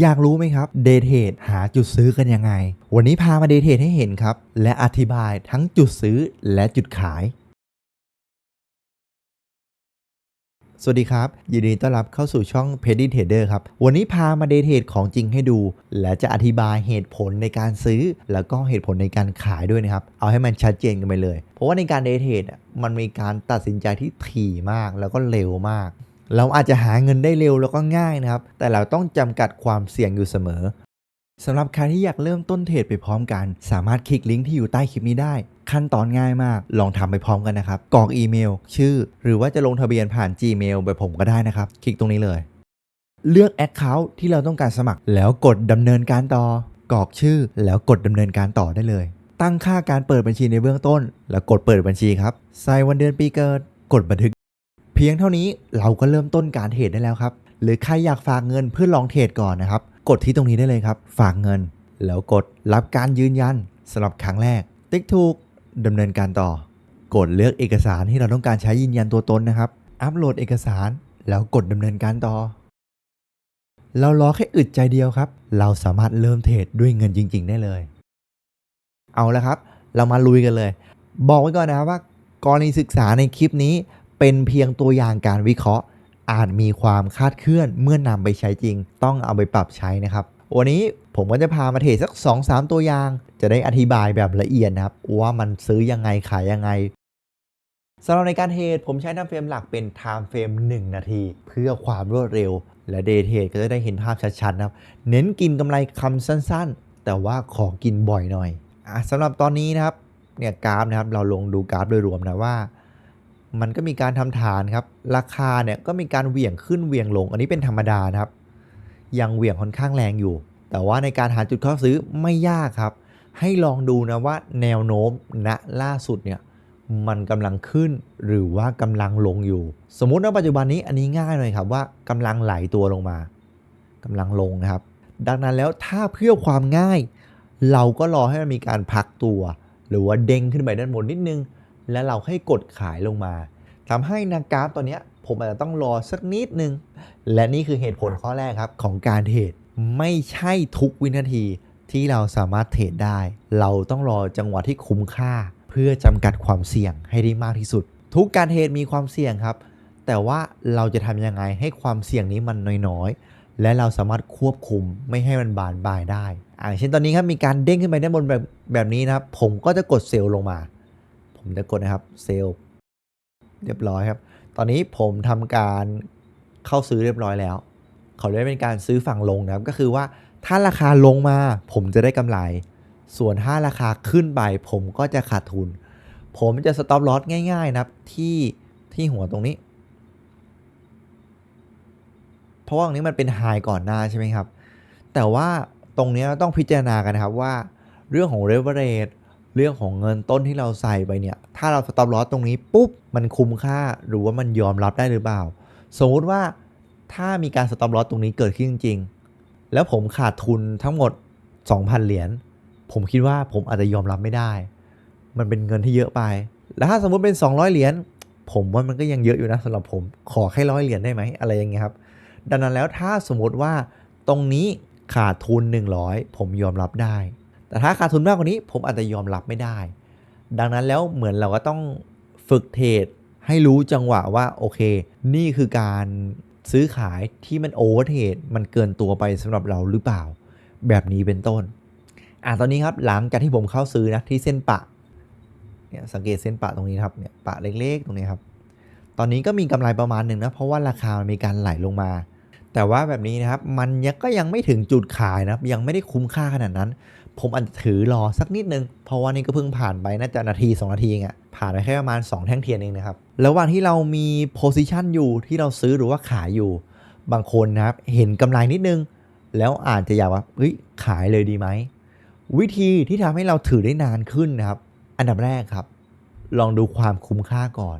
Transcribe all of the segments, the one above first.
อยากรู้ไหมครับเดทเทรดหาจุดซื้อกันยังไง วันนี้พามาเดทเทรดให้เห็นครับ และอธิบายทั้งจุดซื้อและจุดขาย สวัสดีครับ ยินดีต้อนรับเข้าสู่ช่อง p e d y Trader ครับ วันนี้พามาเดทเทรดของจริงให้ดู และจะอธิบายเหตุผลในการซื้อ แล้วก็เหตุผลในการขายด้วยนะครับ เอาให้มันชัดเจนกันไปเลย เพราะว่าในการเดทเทรดมันมีการตัดสินใจที่ถี่มากแล้วก็เร็วมาก เราอาจจะหาเงินได้เร็วแล้วก็ง่ายนะครับ แต่เราต้องจำกัดความเสี่ยงอยู่เสมอสำหรับใครที่อยากเริ่มต้นเทรดไปพร้อมกัน สามารถคลิกลิงก์ที่อยู่ใต้คลิปนี้ได้ ขั้นตอนง่ายมาก ลองทำไปพร้อมกันนะครับกรอกอีเมล ชื่อ หรือว่าจะลงทะเบียนผ่าน Gmail แบบผมก็ได้นะครับ คลิกตรงนี้เลย เลือก Account ที่เราต้องการสมัคร แล้วกดดำเนินการต่อกรอกชื่อ แล้วกดดำเนินการต่อได้เลย ตั้งค่าการเปิดบัญชีในเบื้องต้น แล้วกดเปิดบัญชีครับ ใส่วันเดือนปีเกิด กดบันทึก เพียงเท่านี้เราก็เริ่มต้นการเทรดได้แล้วครับ หรือใครอยากฝากเงินเพื่อลองเทรดก่อนนะครับ กดที่ตรงนี้ได้เลยครับ ฝากเงิน แล้วกดรับการยืนยันสำหรับครั้งแรก ติ๊กถูกดำเนินการต่อ กดเลือกเอกสารที่เราต้องการใช้ยืนยันตัวตนนะครับ อัปโหลดเอกสาร แล้วกดดำเนินการต่อ เรารอแค่อึดใจเดียวครับ เราสามารถเริ่มเทรดด้วยเงินจริง ๆ ได้เลย เอาละครับ เรามาลุยกันเลย บอกไว้ก่อนนะครับว่า กรณีศึกษาในคลิปนี้ เป็นเพียงตัวอย่างการวิเคราะห์อาจมีความคาดเคลื่อนเมื่อนำไปใช้จริง ต้องเอาไปปรับใช้นะครับ วันนี้ผมก็จะพามาเทรดสัก 2-3 ตัวอย่าง จะได้อธิบายแบบละเอียดนะครับ ว่ามันซื้อยังไงขายยังไงสำหรับในการเทรดผมใช้ไทม์เฟรมหลักเป็นไทม์เฟรม1 นาที เพื่อความรวดเร็ว และเดย์เทรดก็จะได้เห็นภาพชัดๆนะครับ เน้นกินกำไรคำสั้นๆ แต่ว่าขอกินบ่อยหน่อยอสำหรับตอนนี้นะครับเนี่ยกราฟนะครับเราลงดูกราฟโดยรวมนะว่า มันก็มีการทำฐานครับ ราคาเนี่ยก็มีการเหวี่ยงขึ้นเหวี่ยงลง อันนี้เป็นธรรมดานะครับ ยังเหวี่ยงค่อนข้างแรงอยู่ แต่ว่าในการหาจุดเข้าซื้อไม่ยากครับ ให้ลองดูนะว่าแนวโน้มณล่าสุดเนี่ยมันกำลังขึ้นหรือว่ากำลังลงอยู่ สมมุติว่าปัจจุบันนี้อันนี้ง่ายเลยครับว่ากำลังไหลตัวลงมากำลังลงนะครับ ดังนั้นแล้วถ้าเพื่อความง่าย เราก็รอให้มันมีการพักตัว หรือว่าเด้งขึ้นไปด้านบนนิดนึง แล้วเราให้กดขายลงมาทำให้นากราฟตัวเนี้ยผมอาจจะต้องรอสักนิดนึง และนี่คือเหตุผลข้อแรกครับของการเทรดไม่ใช่ทุกวินาทีที่เราสามารถเทรดได้ เราต้องรอจังหวะที่คุ้มค่า เพื่อจำกัดความเสี่ยงให้ได้มากที่สุด ทุกการเทรดมีความเสี่ยงครับ แต่ว่าเราจะทำยังไงให้ความเสี่ยงนี้มันน้อยๆ และเราสามารถควบคุมไม่ให้มันบานปลายได้อ่าเช่นตอนนี้ครับมีการเด้งขึ้นไปด้านบนแบบแบบนี้นะครับผมก็จะกดเซลล์ลงมา ผมจะกดนะครับเซลล์เรียบร้อยครับ ตอนนี้ผมทำการเข้าซื้อเรียบร้อยแล้ว เขาได้เป็นการซื้อฝั่งลงนะครับ ก็คือว่าถ้าราคาลงมาผมจะได้กำไร ส่วนถ้าราคาขึ้นไปผมก็จะขาดทุน ผมจะสต็อปลอสง่าย ๆ นะครับที่ที่หัวตรงนี้ เพราะว่าตรงนี้มันเป็นไฮก่อนหน้าใช่ไหมครับ แต่ว่าตรงนี้ต้องพิจารณากันนะครับว่า เรื่องของ leverage เรื่ เรื่องของเงินต้นที่เราใส่ไปเนี่ย ถ้าเราสต็อปลอสตรงนี้ปุ๊บ มันคุ้มค่าหรือว่ามันยอมรับได้หรือเปล่า สมมุติว่าถ้ามีการสต็อปลอสตรงนี้เกิดขึ้นจริงๆแล้วผมขาดทุนทั้งหมด 2,000 เหรียญ ผมคิดว่าผมอาจจะยอมรับไม่ได้ มันเป็นเงินที่เยอะไป แล้วถ้าสมมุติเป็น 200 เหรียญ ผมว่ามันก็ยังเยอะอยู่นะสำหรับผม ขอแค่ร้อยเหรียญได้ไหมอะไรอย่างเงี้ยครับ ดังนั้นแล้วถ้าสมมติว่าตรงนี้ขาดทุน 100 ผมยอมรับได้ แต่ถ้าขาดทุนมากกว่านี้ผมอาจจะยอมรับไม่ได้ ดังนั้นแล้วเหมือนเราก็ต้องฝึกเทรดให้รู้จังหวะว่าโอเค นี่คือการซื้อขายที่มันโอเวอร์เทรดมันเกินตัวไปสำหรับเราหรือเปล่า แบบนี้เป็นต้นอะตอนนี้ครับหลังจากที่ผมเข้าซื้อนะที่เส้นปะเนี่ยสังเกตเส้นปะตรงนี้ครับเนี่ยปะเล็กๆ ตรงนี้ครับ ตอนนี้ก็มีกำไรประมาณหนึ่งนะเพราะว่าราคามันมีการไหลลงมา แต่ว่าแบบนี้นะครับมันยังก็ยังไม่ถึงจุดขายนะครับยังไม่ได้คุ้มค่าขนาดนั้น ผมอาจจะถือรอสักนิดนึง เพราะว่านี่ก็เพิ่งผ่านไปน่าจะนาที 2 นาทีเองอะผ่านไปแค่ประมาณ 2 แท่งเทียนเองนะครับ ระหว่างที่เรามีโพซิชันอยู่ที่เราซื้อหรือว่าขายอยู่ บางคนนะครับเห็นกำไรนิดนึง แล้วอาจจะอยากว่าเฮ้ยขายเลยดีไหม วิธีที่ทำให้เราถือได้นานขึ้นนะครับ อันดับแรกครับ ลองดูความคุ้มค่าก่อน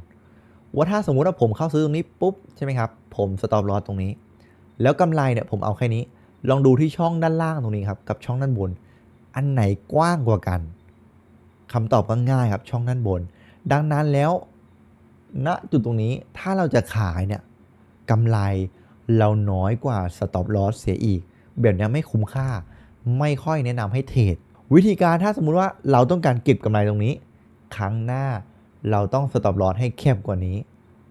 ว่าถ้าสมมุติว่าผมเข้าซื้อตรงนี้ปุ๊บใช่ไหมครับ ผมสต็อปลอสตรงนี้ แล้วกำไรเนี่ยผมเอาแค่นี้ ลองดูที่ช่องด้านล่างตรงนี้ครับกับช่องด้านบน อันไหนกว้างกว่ากันคำตอบก็ง่ายครับช่องด้านบน ดังนั้นแล้วณจุดตรงนี้ถ้าเราจะขายเนี่ยกำไรเราน้อยกว่าสต็อปลอสเสียอีก แบบนี้ไม่คุ้มค่า ไม่ค่อยแนะนำให้เทรดวิธีการถ้าสมมุติว่าเราต้องการเก็บกำไรตรงนี้ ครั้งหน้าเราต้องสต็อปลอสให้แคบกว่านี้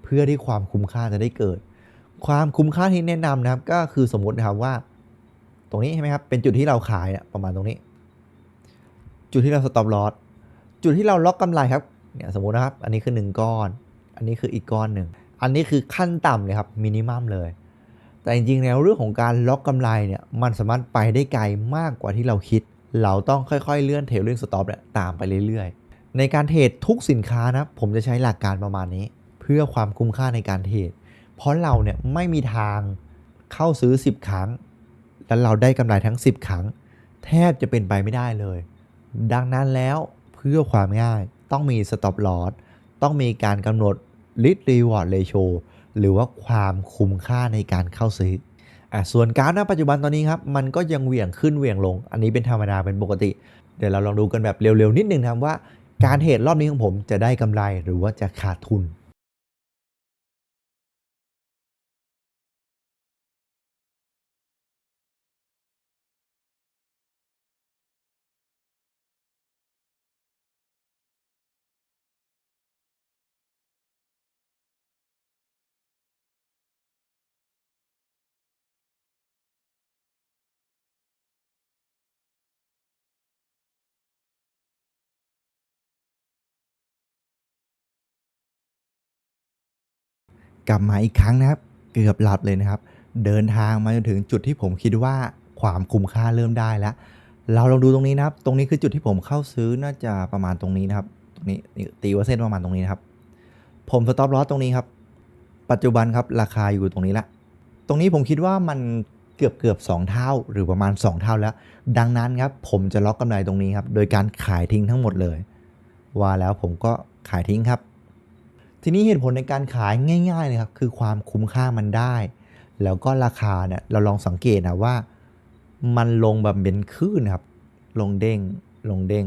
เพื่อที่ความคุ้มค่าจะได้เกิด ความคุ้มค่าที่แนะนำนะครับก็คือสมมตินะครับว่า ตรงนี้ใช่ไหมครับเป็นจุดที่เราขายประมาณตรงนี้ จุดที่เราสต็อปลอสจุดที่เราล็อกกำไรครับเนี่ยสมมตินะครับ อันนี้คือ 1 ก้อน อันนี้คืออีกก้อนหนึ่ง อันนี้คือขั้นต่ำเลยครับมินิมัมเลย แต่จริงๆแล้วเรื่องของการล็อกกำไรเนี่ยมันสามารถไปได้ไกลมากกว่าที่เราคิด เราต้องค่อยๆเลื่อนเทรลลิ่องสต็อปเนี่ยตามไปเรื่อยๆ ในการเทรดทุกสินค้านะผมจะใช้หลักการประมาณนี้ เพื่อความคุ้มค่าในการเทรดเพราะเราเนี่ยไม่มีทางเข้าซื้อ 10 ครั้ง แล้วเราได้กำไรทั้ง 10 ครั้ง แทบจะเป็นไปไม่ได้เลย ดังนั้นแล้วเพื่อความง่ายต้องมี stop loss ต้องมีการกำหนด risk reward ratio หรือว่าความคุ้มค่าในการเข้าซื้ออะส่วนกราฟณปัจจุบันตอนนี้ครับมันก็ยังเหวี่ยงขึ้นเหวี่ยงลง อันนี้เป็นธรรมดาเป็นปกติ เดี๋ยวเราลองดูกันแบบเร็วๆนิดนึงนะครับว่า การเทรดรอบนี้ของผมจะได้กำไรหรือว่าจะขาดทุน กลับมาอีกครั้งนะครับ เกือบหลับเลยนะครับ เดินทางมาจนถึงจุดที่ผมคิดว่าความคุ้มค่าเริ่มได้แล้ว เราลองดูตรงนี้นะครับ ตรงนี้คือจุดที่ผมเข้าซื้อน่าจะประมาณตรงนี้นะครับ ตรงนี้ตีว่าเส้นประมาณตรงนี้นะครับ ผมสต็อปลอสตรงนี้ครับ ปัจจุบันครับราคาอยู่ตรงนี้ละตรงนี้ผมคิดว่ามันเกือบเกือบสองเท่าหรือประมาณ 2 เท่าแล้ว ดังนั้นครับผมจะล็อกกำไรตรงนี้ครับ โดยการขายทิ้งทั้งหมดเลย ว่าแล้วผมก็ขายทิ้งครับ ทีนี้เหตุผลในการขายง่ายๆเลยครับคือความคุ้มค่ามันได้ แล้วก็ราคาเนี่ยเราลองสังเกตนะว่า มันลงแบบเป็นคลื่นครับ ลงเด้งลงเด้ง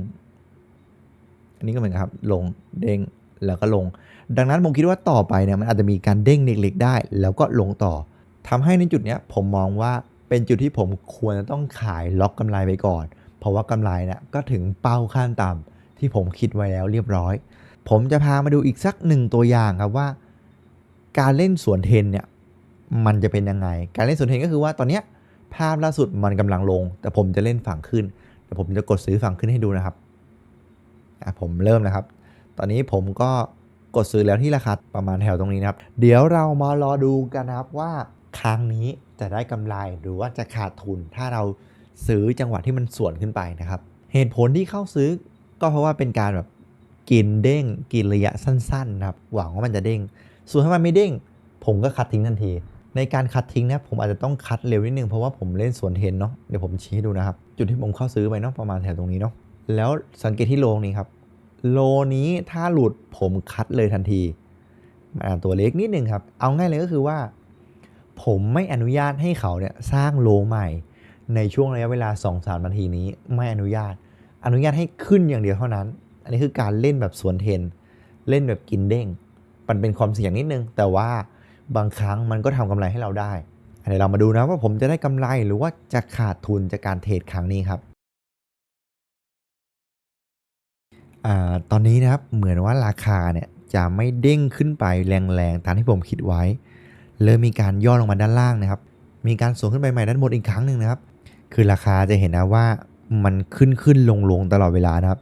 อันนี้ก็เหมือนกันครับ ลงเด้งแล้วก็ลง ดังนั้นผมคิดว่าต่อไปเนี่ยมันอาจจะมีการเด้งเล็กๆได้ แล้วก็ลงต่อทำให้ในจุดเนี้ยผมมองว่าเป็นจุดที่ผมควรจะต้องขายล็อกกำไรไปก่อน เพราะว่ากำไรเนี่ยก็ถึงเป้าขั้นต่ำที่ผมคิดไว้แล้วเรียบร้อย ผมจะพามาดูอีกสักหนึ่งตัวอย่างครับว่า การเล่นสวนเทนเนี่ยมันจะเป็นยังไง การเล่นสวนเทนก็คือว่าตอนเนี้ยภาพล่าสุดมันกำลังลง แต่ผมจะเล่นฝั่งขึ้นแต่ผมจะกดซื้อฝั่งขึ้นให้ดูนะครับผมเริ่มนะครับ ตอนนี้ผมก็กดซื้อแล้วที่ราคาประมาณแถวตรงนี้นะครับ เดี๋ยวเรามารอดูกันนะครับว่าครั้งนี้จะได้กำไรหรือว่าจะขาดทุน ถ้าเราซื้อจังหวะที่มันสวนขึ้นไปนะครับ เหตุผลที่เข้าซื้อก็เพราะว่าเป็นการแบบ กินเด้งกินระยะสั้นๆนะครับหวังว่ามันจะเด้ง ส่วนถ้ามันไม่เด้ง ผมก็คัดทิ้งทันที ในการคัดทิ้งนะผมอาจจะต้องคัดเร็วนิดนึงเพราะว่าผมเล่นสวนเทนเนาะเดี๋ยวผมชี้ให้ดูนะครับ จุดที่ผมเข้าซื้อไปเนาะประมาณแถวตรงนี้เนาะแล้วสังเกตที่โลนี้ครับโลนี้ถ้าหลุดผมคัดเลยทันทีตัวเล็กนิดนึงครับ เอาง่ายเลยก็คือว่า ผมไม่อนุญาตให้เขาเนี่ยสร้างโลใหม่ ในช่วงระยะเวลา 2-3 นาทีนี้ไม่อนุญาต อนุญาตให้ขึ้นอย่างเดียวเท่านั้น อันนี้คือการเล่นแบบสวนเทน เล่นแบบกินเด้ง มันเป็นความเสี่ยงนิดนึง แต่ว่าบางครั้งมันก็ทำกำไรให้เราได้เดี๋ยวเรามาดูนะว่าผมจะได้กำไรหรือว่าจะขาดทุนจากการเทรดครั้งนี้ครับอตอนนี้นะครับเหมือนว่าราคาเนี่ยจะไม่เด้งขึ้นไปแรงๆตามที่ผมคิดไว้ เริ่มมีการย่อลงมาด้านล่างนะครับ มีการสวนขึ้นไปใหม่ด้านบนอีกครั้งหนึ่งนะครับ คือราคาจะเห็นนะว่ามันขึ้นขึ้นลงลงตลอดเวลานะครับ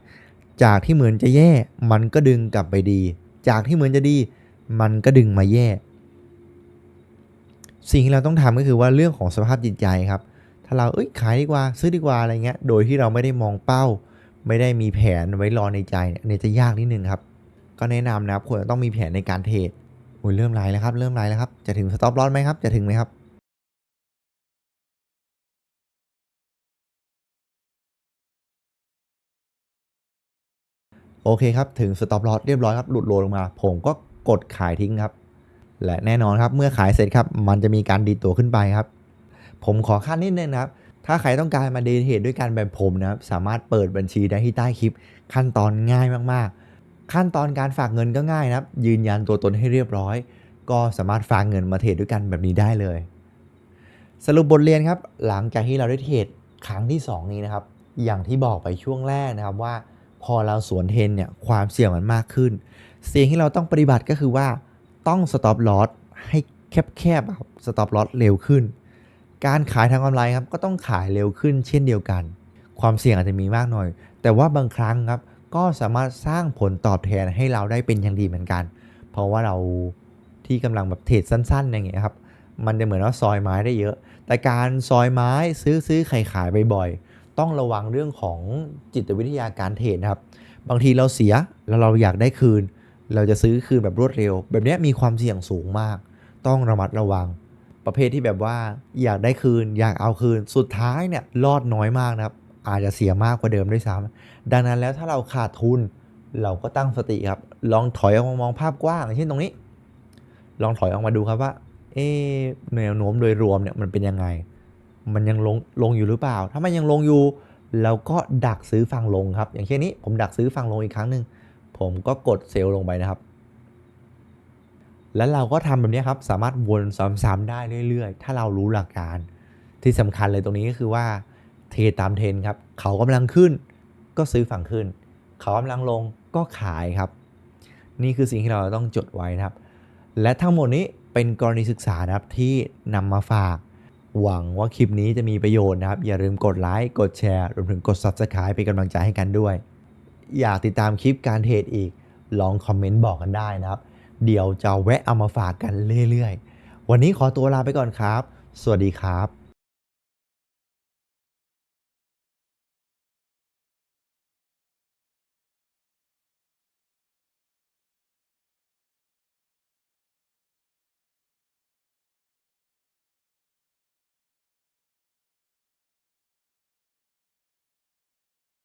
จากที่เหมือนจะแย่มันก็ดึงกลับไปดี จากที่เหมือนจะดี มันก็ดึงมาแย่ สิ่งที่เราต้องทำก็คือว่าเรื่องของสภาพจิตใจครับ ถ้าเราเอ้ยขายดีกว่าซื้อดีกว่าอะไรเงี้ย โดยที่เราไม่ได้มองเป้า ไม่ได้มีแผนไว้รอในใจเนี่ยจะยากนิดนึงครับ ก็แนะนำนะครับควรจะต้องมีแผนในการเทรดโอ้ยเริ่มไลแล้วครับ เริ่มไลแล้วครับ จะถึงสต็อปลอสไหมครับ จะถึงไหมครับ โอเคครับ ถึงสต็อปลอสเรียบร้อยครับ หลุดโลลงมา ผมก็กดขายทิ้งครับ และแน่นอนครับ เมื่อขายเสร็จครับ มันจะมีการดีตัวขึ้นไปครับ ผมขอขั้นนิดนึงนะครับ ถ้าใครต้องการมาเดทเทรดด้วยกันแบบผมนะครับ สามารถเปิดบัญชีได้ที่ใต้คลิป ขั้นตอนง่ายมากๆ ขั้นตอนการฝากเงินก็ง่ายนะครับ ยืนยันตัวตนให้เรียบร้อย ก็สามารถฝากเงินมาเทรดด้วยกันแบบนี้ได้เลย สรุปบทเรียนครับ หลังจากที่เราได้เทรดครั้งที่ 2 นี้นะครับ อย่างที่บอกไปช่วงแรกนะครับว่า พอเราสวนเทนเนี่ยความเสี่ยงมันมากขึ้นสิ่งที่เราต้องปฏิบัติก็คือว่าต้อง stop loss ให้แคบๆครับ stop loss เร็วขึ้น การขายทางออนไลน์ครับก็ต้องขายเร็วขึ้นเช่นเดียวกัน ความเสี่ยงอาจจะมีมากหน่อย แต่ว่าบางครั้งครับก็สามารถสร้างผลตอบแทนให้เราได้เป็นอย่างดีเหมือนกัน เพราะว่าเราที่กำลังแบบเทรดสั้นๆอย่างเงี้ยครับมันจะเหมือนว่าซอยไม้ได้เยอะ แต่การซอยไม้ซื้อซื้อขายขายบ่อยๆ ต้องระวังเรื่องของจิตวิทยาการเทรดนะครับ บางทีเราเสียแล้วเราอยากได้คืน เราจะซื้อคืนแบบรวดเร็ว แบบนี้มีความเสี่ยงสูงมาก ต้องระมัดระวัง ประเภทที่แบบว่าอยากได้คืน อยากเอาคืน สุดท้ายเนี่ยรอดน้อยมากนะครับ อาจจะเสียมากกว่าเดิมด้วยซ้ำดังนั้นแล้วถ้าเราขาดทุน เราก็ตั้งสติครับ ลองถอยออกมามองภาพกว้างอย่างเช่นตรงนี้ ลองถอยออกมาดูครับว่า เอ๊แนวโน้มโดยรวมเนี่ยมันเป็นยังไง มันยังลงลงอยู่หรือเปล่า ถ้ามันยังลงอยู่เราก็ดักซื้อฝั่งลงครับ อย่างเช่นนี้ผมดักซื้อฝั่งลงอีกครั้งหนึ่งผมก็กดเซลล์ลงไปนะครับ แล้วเราก็ทำแบบนี้ครับ สามารถวนซ้ำๆได้เรื่อยๆ ถ้าเรารู้หลักการ ที่สำคัญเลยตรงนี้ก็คือว่าเทตามเทรนครับ เขากำลังขึ้น ก็ซื้อฝั่งขึ้น เขากำลังลงก็ขายครับ นี่คือสิ่งที่เราต้องจดไว้นะครับ และทั้งหมดนี้เป็นกรณีศึกษานะครับที่นำมาฝาก หวังว่าคลิปนี้จะมีประโยชน์นะครับ อย่าลืมกดไลค์กดแชร์รวมถึงกด Subscribe เป็นกำลังใจให้กันด้วย อยากติดตามคลิปการเทรดอีก ลองคอมเมนต์บอกกันได้นะครับ เดี๋ยวจะแวะเอามาฝากกันเรื่อยๆ วันนี้ขอตัวลาไปก่อนครับ สวัสดีครับ